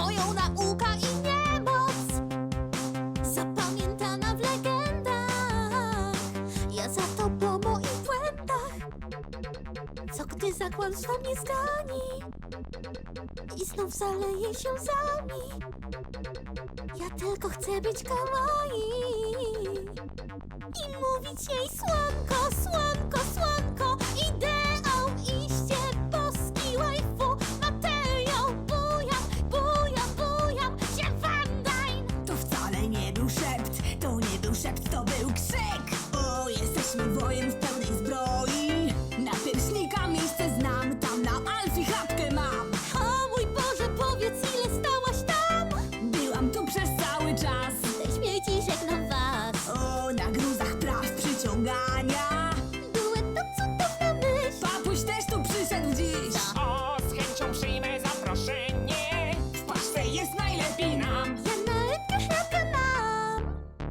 moją nauka i niemoc Zapamiętana w legendach. Ja za to po moich błędach. Co gdy za kłamstwa mnie zgani I znów zaleje się łzami Ja tylko chcę być kawaii. I mówić jej słodko. going